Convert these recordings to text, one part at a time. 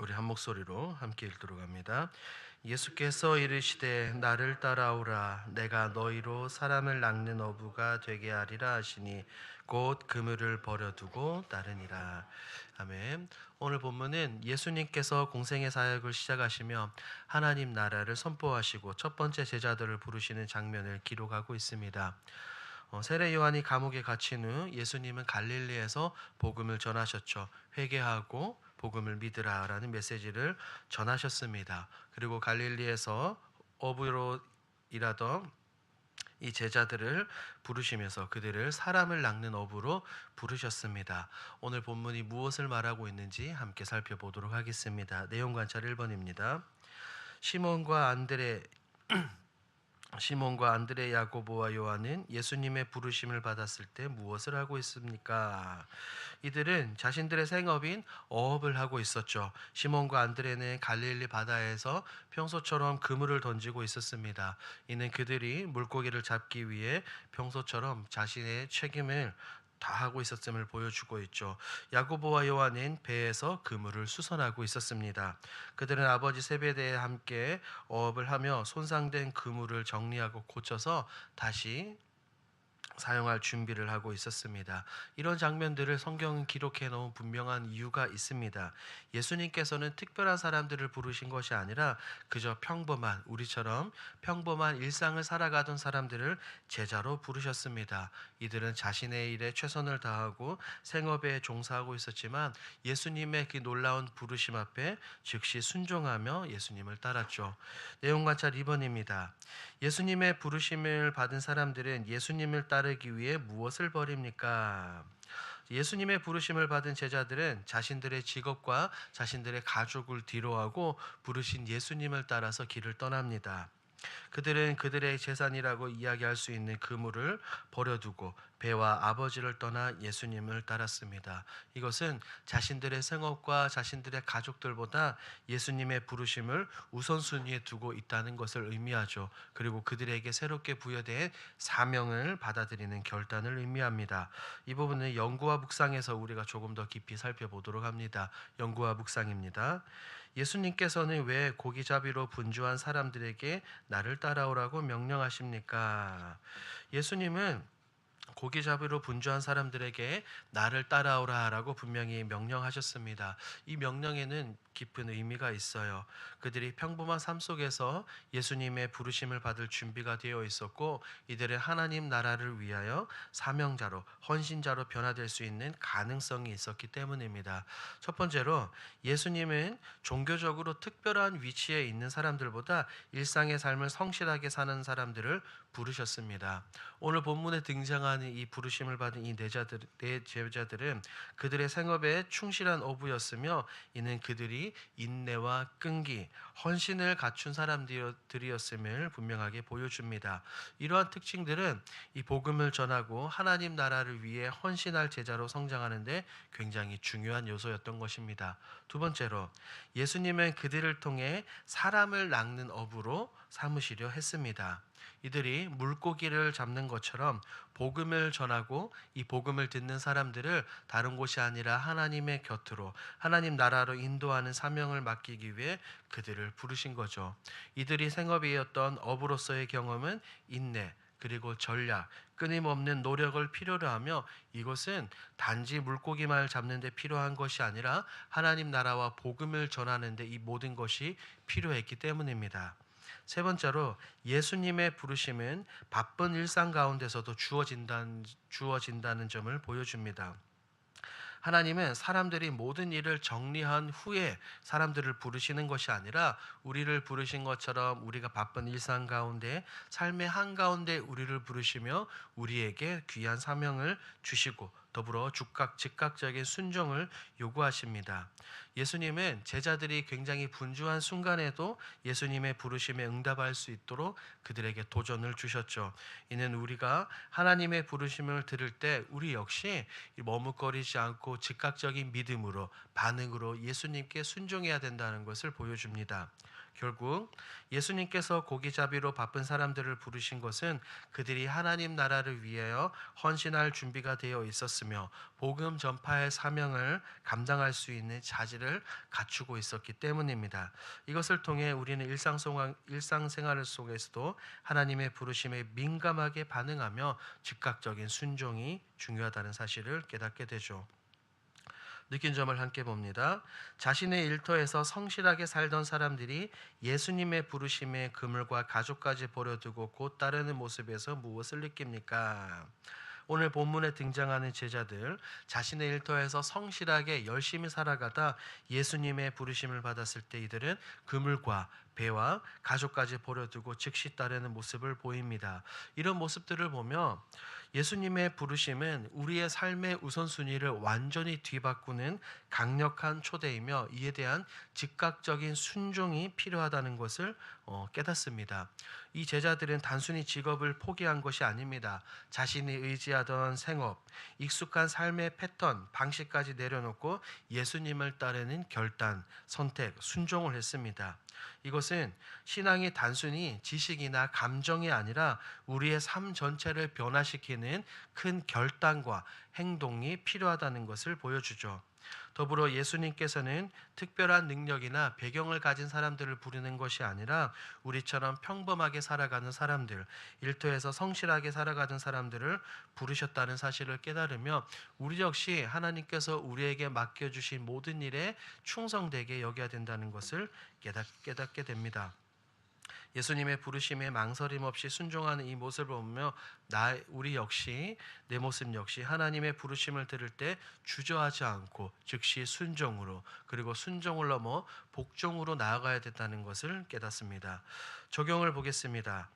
우리 한 목소리로 함께 읽도록 합니다. 예수께서 이르시되 나를 따라오라 내가 너희로 사람을 낚는 어부가 되게 하리라 하시니 곧 그물을 버려두고 따르니라. 아멘. 오늘 본문은 예수님께서 공생의 사역을 시작하시며 하나님 나라를 선포하시고 첫 번째 제자들을 부르시는 장면을 기록하고 있습니다. 어, 세례 요한이 감옥에 갇힌 후 예수님은 갈릴리에서 복음을 전하셨죠. 회개하고 복음을 믿으라라는 메시지를 전하셨습니다. 그리고 갈릴리에서 어부로 일하던 이 제자들을 부르시면서 그들을 사람을 낚는 어부로 부르셨습니다. 오늘 본문이 무엇을 말하고 있는지 함께 살펴보도록 하겠습니다. 내용 관찰 1번입니다. 시몬과 안드레 시몬과 안드레 야고보와 요한은 예수님의 부르심을 받았을 때 무엇을 하고 있습니까? 이들은 자신들의 생업인 어업을 하고 있었죠. 시몬과 안드레는 갈릴리 바다에서 평소처럼 그물을 던지고 있었습니다. 이는 그들이 물고기를 잡기 위해 평소처럼 자신의 책임을 다 하고 있었음을 보여주고 있죠. 야고보와 요한은 배에서 그물을 수선하고 있었습니다. 그들은 아버지 세베대에 함께 어업을 하며 손상된 그물을 정리하고 고쳐서 다시 사용할 준비를 하고 있었습니다. 이런 장면들을 성경은 기록해 놓은 분명한 이유가 있습니다. 예수님께서는 특별한 사람들을 부르신 것이 아니라 그저 평범한 우리처럼 평범한 일상을 살아가던 사람들을 제자로 부르셨습니다. 이들은 자신의 일에 최선을 다하고 생업에 종사하고 있었지만 예수님의 그 놀라운 부르심 앞에 즉시 순종하며 예수님을 따랐죠. 내용 관찰 2번입니다. 예수님의 부르심을 받은 사람들은 예수님을 따르기 위해 무엇을 버립니까? 예수님의 부르심을 받은 제자들은 자신들의 직업과 자신들의 가족을 뒤로하고 부르신 예수님을 따라서 길을 떠납니다. 그들은 그들의 재산이라고 이야기할 수 있는 그물을 버려두고 배와 아버지를 떠나 예수님을 따랐습니다. 이것은 자신들의 생업과 자신들의 가족들보다 예수님의 부르심을 우선순위에 두고 있다는 것을 의미하죠. 그리고 그들에게 새롭게 부여된 사명을 받아들이는 결단을 의미합니다. 이 부분은 영구와 묵상에서 우리가 조금 더 깊이 살펴보도록 합니다. 영구와 묵상입니다. 예수님께서는 왜 고기잡이로 분주한 사람들에게 나를 따라오라고 명령하십니까? 예수님은 고기 잡으러 분주한 사람들에게 나를 따라오라라고 분명히 명령하셨습니다. 이 명령에는 깊은 의미가 있어요. 그들이 평범한 삶 속에서 예수님의 부르심을 받을 준비가 되어 있었고 이들의 하나님 나라를 위하여 사명자로 헌신자로 변화될 수 있는 가능성이 있었기 때문입니다. 첫 번째로 예수님은 종교적으로 특별한 위치에 있는 사람들보다 일상의 삶을 성실하게 사는 사람들을 부르셨습니다. 오늘 본문에 등장하는 이 부르심을 받은 이 내자들, 내 제자들은 그들의 생업에 충실한 어부였으며 이는 그들이 인내와 끈기, 헌신을 갖춘 사람들이었음을 분명하게 보여줍니다. 이러한 특징들은 이 복음을 전하고 하나님 나라를 위해 헌신할 제자로 성장하는데 굉장히 중요한 요소였던 것입니다. 두 번째로 예수님은 그들을 통해 사람을 낚는 어부로 삼으시려 했습니다. 이들이 물고기를 잡는 것처럼 복음을 전하고 이 복음을 듣는 사람들을 다른 곳이 아니라 하나님의 곁으로 하나님 나라로 인도하는 사명을 맡기기 위해 그들을 부르신 거죠. 이들이 생업이었던 어부로서의 경험은 인내, 그리고 전략, 끊임없는 노력을 필요로 하며 이것은 단지 물고기만을 잡는 데 필요한 것이 아니라 하나님 나라와 복음을 전하는 데 이 모든 것이 필요했기 때문입니다. 세 번째로 예수님의 부르심은 바쁜 일상 가운데서도 주어진다는, 주어진다는 점을 보여줍니다. 하나님은 사람들이 모든 일을 정리한 후에 사람들을 부르시는 것이 아니라 우리를 부르신 것처럼 우리가 바쁜 일상 가운데 삶의 한가운데 우리를 부르시며 우리에게 귀한 사명을 주시고 더불어 즉각 즉각적인 순종을 요구하십니다. 예수님은 제자들이 굉장히 분주한 순간에도 예수님의 부르심에 응답할 수 있도록 그들에게 도전을 주셨죠. 이는 우리가 하나님의 부르심을 들을 때 우리 역시 머뭇거리지 않고 즉각적인 믿음으로 반응으로 예수님께 순종해야 된다는 것을 보여줍니다. 결국 예수님께서 고기잡이로 바쁜 사람들을 부르신 것은 그들이 하나님 나라를 위하여 헌신할 준비가 되어 있었으며 복음 전파의 사명을 감당할 수 있는 자질을 갖추고 있었기 때문입니다. 이것을 통해 우리는 일상생활, 속에서도 하나님의 부르심에 민감하게 반응하며 즉각적인 순종이 중요하다는 사실을 깨닫게 되죠. 느낀 점을 함께 봅니다. 자신의 일터에서 성실하게 살던 사람들이 예수님의 부르심에 그물과 가족까지 버려두고 곧 따르는 모습에서 무엇을 느낍니까? 오늘 본문에 등장하는 제자들 자신의 일터에서 성실하게 열심히 살아가다 예수님의 부르심을 받았을 때 이들은 그물과 배와 가족까지 버려두고 즉시 따르는 모습을 보입니다. 이런 모습들을 보며 예수님의 부르심은 우리의 삶의 우선순위를 완전히 뒤바꾸는 강력한 초대이며 이에 대한 즉각적인 순종이 필요하다는 것을 어, 깨닫습니다. 이 제자들은 단순히 직업을 포기한 것이 아닙니다. 자신이 의지하던 생업, 익숙한 삶의 패턴, 방식까지 내려놓고 예수님을 따르는 결단, 선택, 순종을 했습니다. 이것은 신앙이 단순히 지식이나 감정이 아니라 우리의 삶 전체를 변화시키는 큰 결단과 행동이 필요하다는 것을 보여주죠. 더불어 예수님께서는 특별한 능력이나 배경을 가진 사람들을 부르는 것이 아니라 우리처럼 평범하게 살아가는 사람들, 일터에서 성실하게 살아가는 사람들을 부르셨다는 사실을 깨달으며 우리 역시 하나님께서 우리에게 맡겨주신 모든 일에 충성되게 여겨야 된다는 것을 깨닫, 깨닫게 됩니다. 예수님의 부르심에 망설임 없이 순종하는 이 모습을 보며 나 우리 역시 내 모습 역시 하나님의 부르심을 들을 때 주저하지 않고 즉시 순종으로 그리고 순종을 넘어 복종으로 나아가야 된다는 것을 깨닫습니다. 적용을 보겠습니다.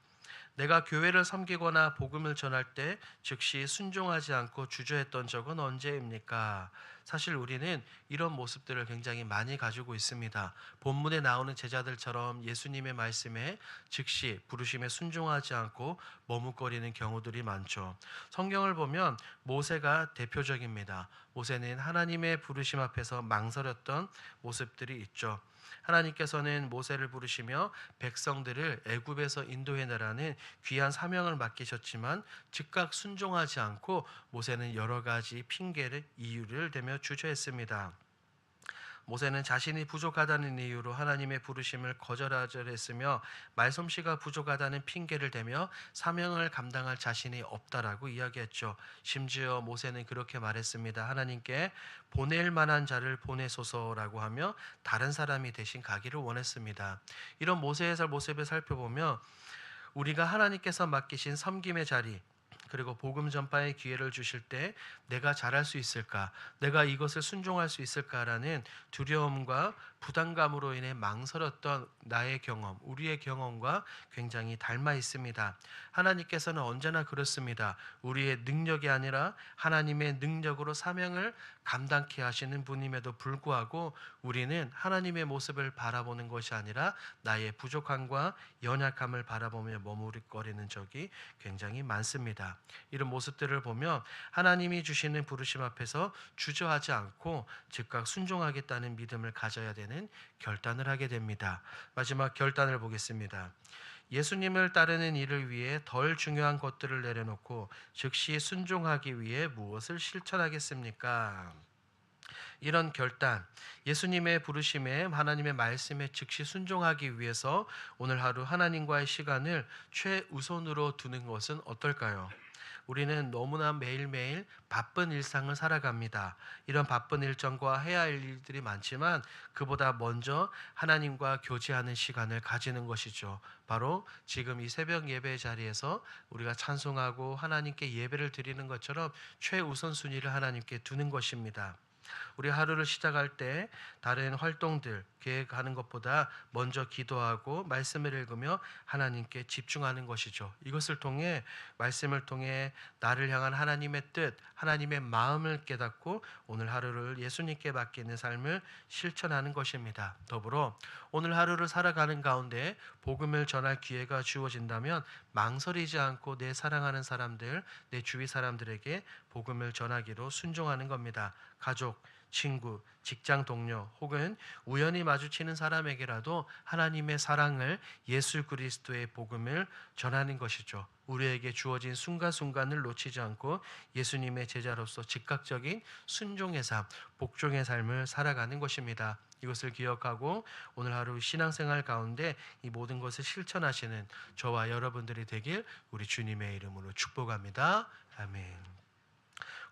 내가 교회를 섬기거나 복음을 전할 때 즉시 순종하지 않고 주저했던 적은 언제입니까? 사실 우리는 이런 모습들을 굉장히 많이 가지고 있습니다. 본문에 나오는 제자들처럼 예수님의 말씀에 즉시 부르심에 순종하지 않고 머뭇거리는 경우들이 많죠. 성경을 보면 모세가 대표적입니다. 모세는 하나님의 부르심 앞에서 망설였던 모습들이 있죠. 하나님께서는 모세를 부르시며 백성들을 애굽에서 인도해 내라는 귀한 사명을 맡기셨지만 즉각 순종하지 않고 모세는 여러 가지 핑계를 이유를 대며 주저했습니다. 모세는 자신이 부족하다는 이유로 하나님의 부르심을 거절하절했으며 말솜씨가 부족하다는 핑계를 대며 사명을 감당할 자신이 없다라고 이야기했죠. 심지어 모세는 그렇게 말했습니다. 하나님께 보낼 만한 자를 보내소서라고 하며 다른 사람이 대신 가기를 원했습니다. 이런 모세의 모습을 살펴보며 우리가 하나님께서 맡기신 섬김의 자리 그리고 복음 전파의 기회를 주실 때 내가 잘할 수 있을까? 내가 이것을 순종할 수 있을까라는 두려움과 부담감으로 인해 망설였던 나의 경험, 우리의 경험과 굉장히 닮아 있습니다. 하나님께서는 언제나 그렇습니다. 우리의 능력이 아니라 하나님의 능력으로 사명을 감당케 하시는 분임에도 불구하고 우리는 하나님의 모습을 바라보는 것이 아니라 나의 부족함과 연약함을 바라보며 머무르거리는 적이 굉장히 많습니다. 이런 모습들을 보며 하나님이 주시는 부르심 앞에서 주저하지 않고 즉각 순종하겠다는 믿음을 가져야 되는 결단을 하게 됩니다. 마지막 결단을 보겠습니다. 예수님을 따르는 일을 위해 덜 중요한 것들을 내려놓고 즉시 순종하기 위해 무엇을 실천하겠습니까? 이런 결단, 예수님의 부르심에 하나님의 말씀에 즉시 순종하기 위해서 오늘 하루 하나님과의 시간을 최우선으로 두는 것은 어떨까요? 우리는 너무나 매일매일 바쁜 일상을 살아갑니다. 이런 바쁜 일정과 해야 할 일들이 많지만 그보다 먼저 하나님과 교제하는 시간을 가지는 것이죠. 바로 지금 이 새벽 예배 자리에서 우리가 찬송하고 하나님께 예배를 드리는 것처럼 최우선 순위를 하나님께 두는 것입니다. 우리 하루를 시작할 때 다른 활동들 계획하는 것보다 먼저 기도하고 말씀을 읽으며 하나님께 집중하는 것이죠. 이것을 통해 말씀을 통해 나를 향한 하나님의 뜻, 하나님의 마음을 깨닫고 오늘 하루를 예수님께 맡기는 삶을 실천하는 것입니다. 더불어 오늘 하루를 살아가는 가운데 복음을 전할 기회가 주어진다면 망설이지 않고 내 사랑하는 사람들, 내 주위 사람들에게 복음을 전하기로 순종하는 겁니다. 가족, 친구, 직장 동료 혹은 우연히 마주치는 사람에게라도 하나님의 사랑을 예수 그리스도의 복음을 전하는 것이죠. 우리에게 주어진 순간순간을 놓치지 않고 예수님의 제자로서 즉각적인 순종의 삶, 복종의 삶을 살아가는 것입니다. 이것을 기억하고 오늘 하루 신앙생활 가운데 이 모든 것을 실천하시는 저와 여러분들이 되길 우리 주님의 이름으로 축복합니다. 아멘.